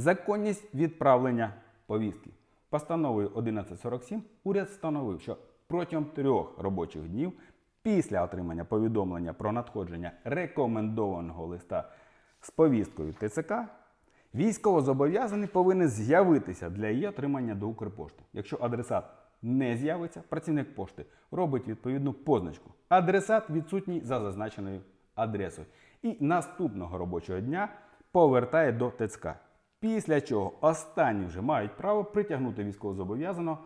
Законність відправлення повістки. Постановою 1147 уряд встановив, що протягом трьох робочих днів після отримання повідомлення про надходження рекомендованого листа з повісткою ТЦК військовозобов'язаний повинен з'явитися для її отримання до Укрпошти. Якщо адресат не з'явиться, працівник пошти робить відповідну позначку. Адресат відсутній за зазначеною адресою. І наступного робочого дня повертає до ТЦК. Після чого останні вже мають право притягнути військовозобов'язаного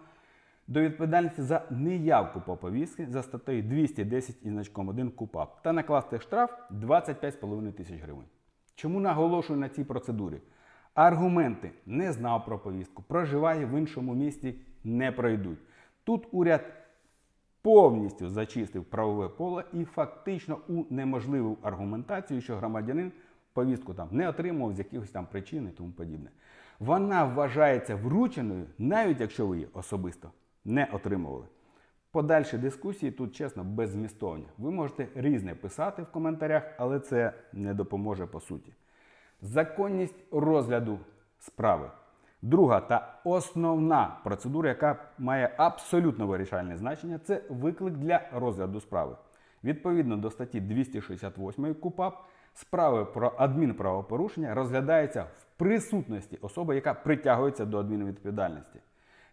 до відповідальності за неявку по повістці за статтею 210 і значком 1 КУПАП та накласти штраф 25,5 тисяч гривень. Чому наголошую на цій процедурі? Аргументи не знав про повістку, проживає в іншому місті, не пройдуть. Тут уряд повністю зачистив правове поле і фактично унеможливив аргументацію, що громадянин повістку там не отримував з якихось там причин і тому подібне. Вона вважається врученою, навіть якщо ви її особисто не отримували. Подальші дискусії тут чесно беззмістовні. Ви можете різне писати в коментарях, але це не допоможе по суті. Законність розгляду справи. Друга та основна процедура, яка має абсолютно вирішальне значення, це виклик для розгляду справи. Відповідно до статті 268 КУПАП, справи про адмінправопорушення розглядаються в присутності особи, яка притягується до адмінвідповідальності.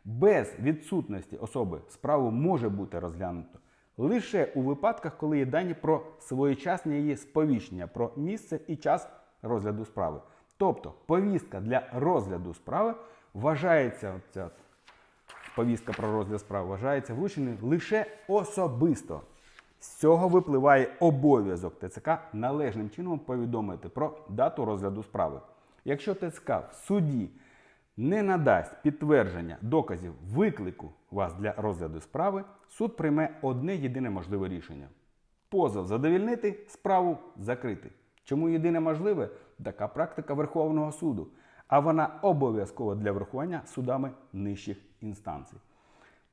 Без відсутності особи справу може бути розглянуто лише у випадках, коли є дані про своєчасне її сповіщення про місце і час розгляду справи. Тобто повістка для розгляду справи вважається, ця повістка про розгляд справи вважається врученою лише особисто. З цього випливає обов'язок ТЦК належним чином повідомити про дату розгляду справи. Якщо ТЦК в суді не надасть підтвердження доказів виклику вас для розгляду справи, суд прийме одне єдине можливе рішення: позов задовільнити, справу закрити. Чому єдине можливе? Така практика Верховного суду, а вона обов'язкова для врахування судами нижчих інстанцій.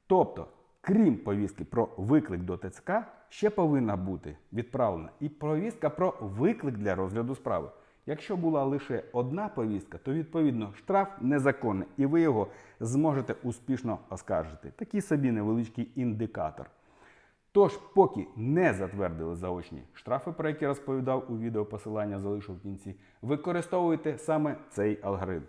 Тобто, крім повістки про виклик до ТЦК, ще повинна бути відправлена і повістка про виклик для розгляду справи. Якщо була лише одна повістка, то відповідно штраф незаконний, і ви його зможете успішно оскаржити. Такий собі невеличкий індикатор. Тож, поки не затвердили заочні штрафи, про які розповідав у відео посилання залишу в кінці, використовуйте саме цей алгоритм.